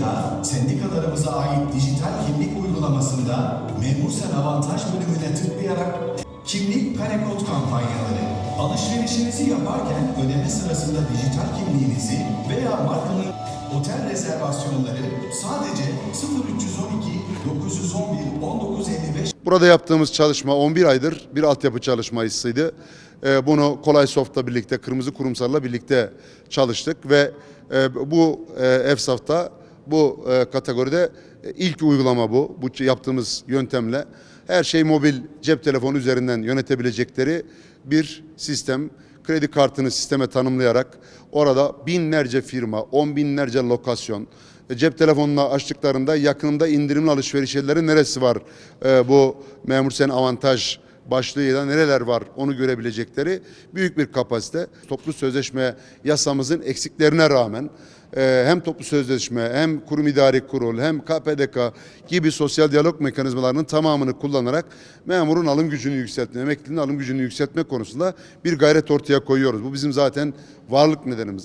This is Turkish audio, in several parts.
Dolayısıyla sendikalarımıza ait dijital kimlik uygulamasında memur sen avantaj bölümüne tıklayarak kimlik kare kod kampanyaları, alışverişinizi yaparken ödeme sırasında dijital kimliğinizi veya markanın otel rezervasyonları sadece 0312 911 1955 Burada yaptığımız çalışma 11 aydır bir altyapı çalışmasıydı. Ee, Bunu Kolay Soft'la birlikte, Kırmızı Kurumsal'la birlikte çalıştık ve e, bu EFSAF'ta bu e, kategoride e, ilk uygulama bu. Bu yaptığımız yöntemle her şey mobil cep telefonu üzerinden yönetebilecekleri bir sistem. Kredi kartını sisteme tanımlayarak orada binlerce firma, on binlerce lokasyon, e, cep telefonunu açtıklarında yakında indirimli alışveriş yerleri neresi var? E, bu memur sen avantaj başlığıyla nereler var onu görebilecekleri büyük bir kapasite. Toplu sözleşme yasamızın eksiklerine rağmen e, hem toplu sözleşme hem kurum idari kurul hem KPDK gibi sosyal diyalog mekanizmalarının tamamını kullanarak memurun alım gücünü yükseltme, emeklinin alım gücünü yükseltme konusunda bir gayret ortaya koyuyoruz. Bu bizim zaten varlık nedenimiz.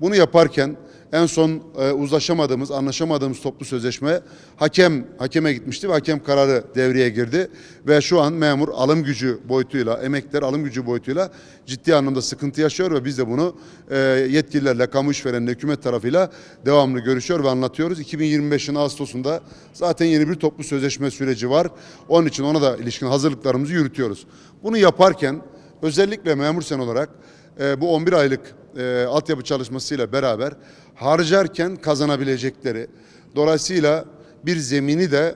Bunu yaparken en son e, uzlaşamadığımız, anlaşamadığımız toplu sözleşme hakem hakeme gitmişti ve hakem kararı devreye girdi ve şu an memur alım gücü boyutuyla, emekliler alım gücü boyutuyla ciddi anlamda sıkıntı yaşıyor ve biz de bunu e, yetkililerle, kamu işverenle, hükümet tarafıyla devamlı görüşüyor ve anlatıyoruz. 2025'in Ağustos'unda zaten yeni bir toplu sözleşme süreci var. Onun için ona da ilişkin hazırlıklarımızı yürütüyoruz. Bunu yaparken özellikle memur sen olarak e, bu 11 aylık e, altyapı çalışmasıyla beraber harcarken kazanabilecekleri dolayısıyla bir zemini de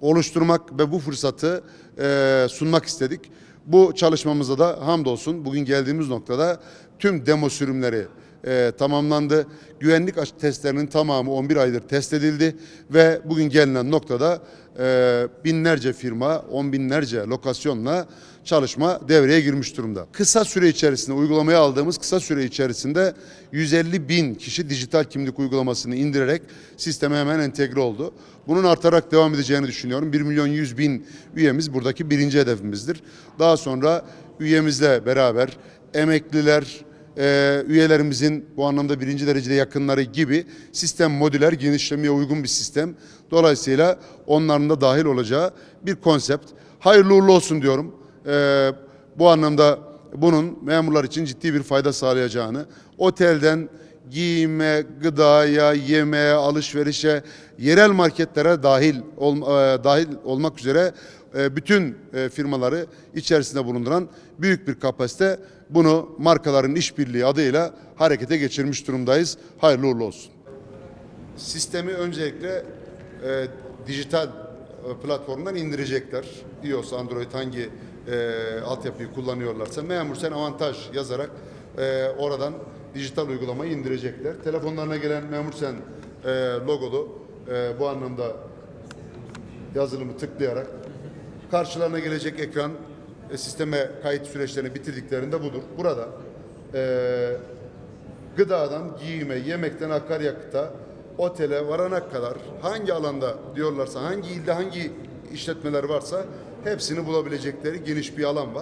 oluşturmak ve bu fırsatı e, sunmak istedik. Bu çalışmamızda da hamdolsun bugün geldiğimiz noktada tüm demo sürümleri e, tamamlandı. Güvenlik testlerinin tamamı 11 aydır test edildi ve bugün gelinen noktada e, binlerce firma, on binlerce lokasyonla çalışma devreye girmiş durumda. Kısa süre içerisinde uygulamaya aldığımız kısa süre içerisinde 150 bin kişi dijital kimlik uygulamasını indirerek sisteme hemen entegre oldu. Bunun artarak devam edeceğini düşünüyorum. 1 milyon 100 bin üyemiz buradaki birinci hedefimizdir. Daha sonra üyemizle beraber emekliler, e, üyelerimizin bu anlamda birinci derecede yakınları gibi sistem modüler genişlemeye uygun bir sistem. Dolayısıyla onların da dahil olacağı bir konsept. Hayırlı uğurlu olsun diyorum. E, bu anlamda bunun memurlar için ciddi bir fayda sağlayacağını, otelden giyime, gıdaya, yemeğe, alışverişe, yerel marketlere dahil ol, e, dahil olmak üzere bütün e, firmaları içerisinde bulunduran büyük bir kapasite. Bunu markaların işbirliği adıyla harekete geçirmiş durumdayız. Hayırlı uğurlu olsun. Sistemi öncelikle e, dijital e, platformdan indirecekler. iOS, Android hangi e, altyapıyı kullanıyorlarsa memur sen avantaj yazarak e, oradan dijital uygulamayı indirecekler. Telefonlarına gelen memur sen e, logolu e, bu anlamda yazılımı tıklayarak karşılarına gelecek ekran e, sisteme kayıt süreçlerini bitirdiklerinde budur. Burada e, gıdadan giyime, yemekten akaryakıta, otele varana kadar hangi alanda diyorlarsa, hangi ilde hangi işletmeler varsa hepsini bulabilecekleri geniş bir alan var.